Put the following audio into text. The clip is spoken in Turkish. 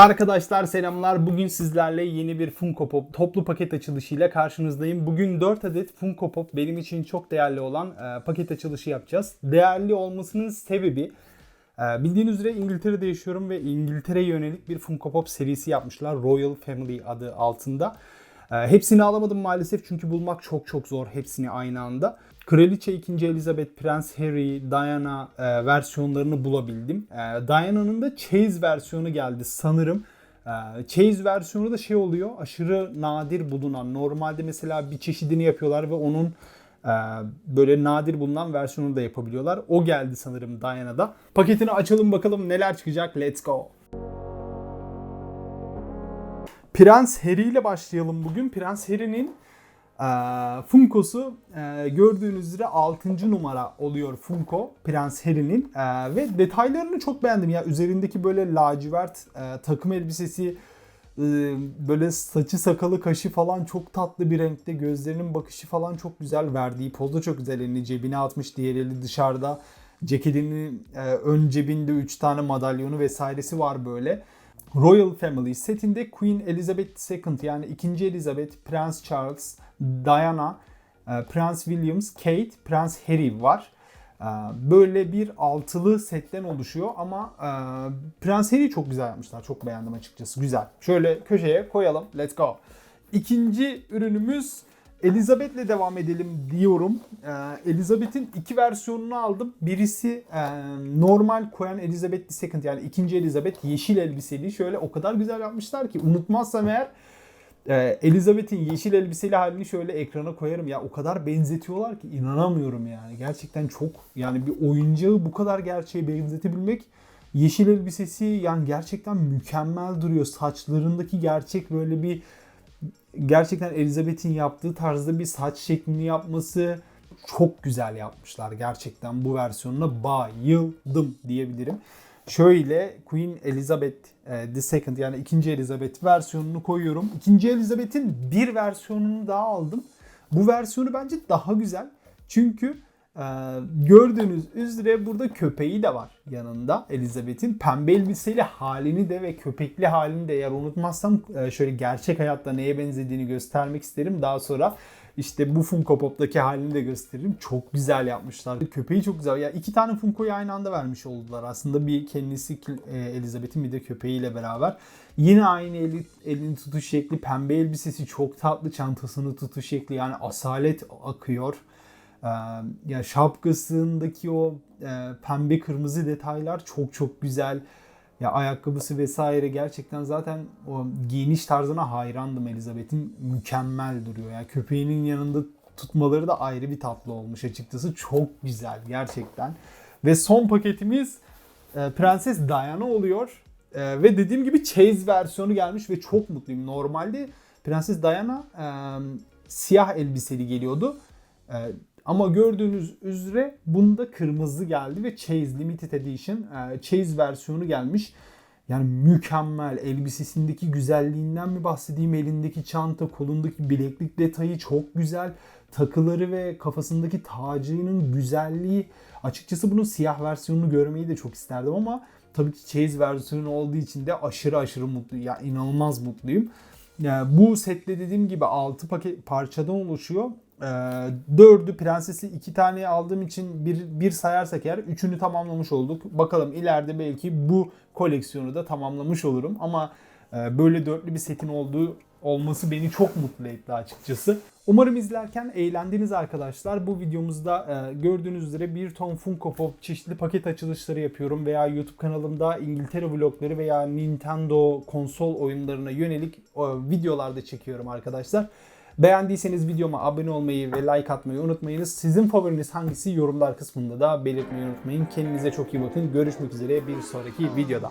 Arkadaşlar selamlar. Bugün sizlerle yeni bir Funko Pop toplu paket açılışıyla karşınızdayım. Bugün 4 adet Funko Pop benim için çok değerli olan e, paket açılışı yapacağız. Değerli olmasının sebebi e, bildiğiniz üzere İngiltere'de yaşıyorum ve İngiltere'ye yönelik bir Funko Pop serisi yapmışlar. Royal Family adı altında. E, hepsini alamadım maalesef çünkü bulmak çok çok zor hepsini aynı anda. Kraliçe 2. Elizabeth, Prens Harry, Diana e, versiyonlarını bulabildim. E, Diana'nın da Chase versiyonu geldi sanırım. E, Chase versiyonu da şey oluyor aşırı nadir bulunan. Normalde mesela bir çeşidini yapıyorlar ve onun e, böyle nadir bulunan versiyonunu da yapabiliyorlar. O geldi sanırım Diana'da. Paketini açalım bakalım neler çıkacak. Let's go. Prens Harry ile başlayalım bugün. Prens Harry'nin Funko'su e, gördüğünüz üzere 6. numara oluyor Funko Prens Harry'nin E, ve detaylarını çok beğendim ya üzerindeki böyle lacivert e, takım elbisesi e, böyle saçı sakalı kaşı falan çok tatlı bir renkte gözlerinin bakışı falan çok güzel verdiği poz da çok güzel elini cebine atmış diğer eli dışarıda ceketinin ön cebinde 3 tane madalyonu vesairesi var böyle. Royal Family setinde Queen Elizabeth II yani 2. Elizabeth, Prens Charles, Diana, e, Prens Williams, Kate, Prens Harry var. E, Böyle bir altılı setten oluşuyor ama e, Prens Harry'i çok güzel yapmışlar. Çok beğendim açıkçası. Güzel. Şöyle köşeye koyalım. Let's go. İkinci ürünümüz Elizabeth'le devam edelim diyorum. Ee, Elizabeth'in iki versiyonunu aldım. Birisi e, normal koyan Elizabeth II yani ikinci Elizabeth yeşil elbiseli. Şöyle o kadar güzel yapmışlar ki unutmazsam eğer e, Elizabeth'in yeşil elbiseli halini şöyle ekrana koyarım. Ya o kadar benzetiyorlar ki inanamıyorum yani. Gerçekten çok yani bir oyuncağı bu kadar gerçeğe benzetebilmek yeşil elbisesi yani gerçekten mükemmel duruyor. Saçlarındaki gerçek böyle bir gerçekten Elizabeth'in yaptığı tarzda bir saç şeklini yapması çok güzel yapmışlar. Gerçekten bu versiyonuna bayıldım diyebilirim. Şöyle Queen Elizabeth e, the Second yani ikinci Elizabeth versiyonunu koyuyorum. İkinci Elizabeth'in bir versiyonunu daha aldım. Bu versiyonu bence daha güzel. Çünkü e, gördüğünüz üzere burada köpeği de var yanında Elizabeth'in. Pembe elbiseli halini de ve köpekli halini de eğer unutmazsam e, şöyle gerçek hayatta neye benzediğini göstermek isterim. Daha sonra işte bu Funko Pop'taki halini de gösteririm. Çok güzel yapmışlar. Köpeği çok güzel. Ya iki tane Funko'yu aynı anda vermiş oldular. Aslında bir kendisi e, Elizabeth'in bir de köpeğiyle beraber. Yine aynı eli, elini tutuş şekli, pembe elbisesi çok tatlı, çantasını tutuş şekli yani asalet akıyor. Ee, ya şapkasındaki o e, pembe kırmızı detaylar çok çok güzel. Ya ayakkabısı vesaire gerçekten zaten o giyiniş tarzına hayrandım Elizabeth'in. Mükemmel duruyor. Ya köpeğinin yanında tutmaları da ayrı bir tatlı olmuş açıkçası. Çok güzel gerçekten. Ve son paketimiz e, Prenses Diana oluyor. E, ve dediğim gibi Chase versiyonu gelmiş ve çok mutluyum. Normalde Prenses Diana siyah elbiseli geliyordu. Ama gördüğünüz üzere bunda kırmızı geldi ve Chase Limited Edition e, Chase versiyonu gelmiş. Yani mükemmel elbisesindeki güzelliğinden mi bahsedeyim elindeki çanta kolundaki bileklik detayı çok güzel takıları ve kafasındaki tacının güzelliği açıkçası bunun siyah versiyonunu görmeyi de çok isterdim ama tabii ki Chase versiyonu olduğu için de aşırı aşırı mutluyum ya inanılmaz mutluyum. Yani bu setle dediğim gibi 6 paket parçadan oluşuyor. Ee, dördü prensesi iki tane aldığım için bir, bir sayarsak eğer üçünü tamamlamış olduk. Bakalım ileride belki bu koleksiyonu da tamamlamış olurum. Ama e, böyle dörtlü bir setin olduğu olması beni çok mutlu etti açıkçası. Umarım izlerken eğlendiniz arkadaşlar. Bu videomuzda e, gördüğünüz üzere bir ton Funko Pop çeşitli paket açılışları yapıyorum veya YouTube kanalımda İngiltere vlogları veya Nintendo konsol oyunlarına yönelik e, videolarda çekiyorum arkadaşlar. Beğendiyseniz videoma abone olmayı ve like atmayı unutmayınız. Sizin favoriniz hangisi yorumlar kısmında da belirtmeyi unutmayın. Kendinize çok iyi bakın. Görüşmek üzere bir sonraki videoda.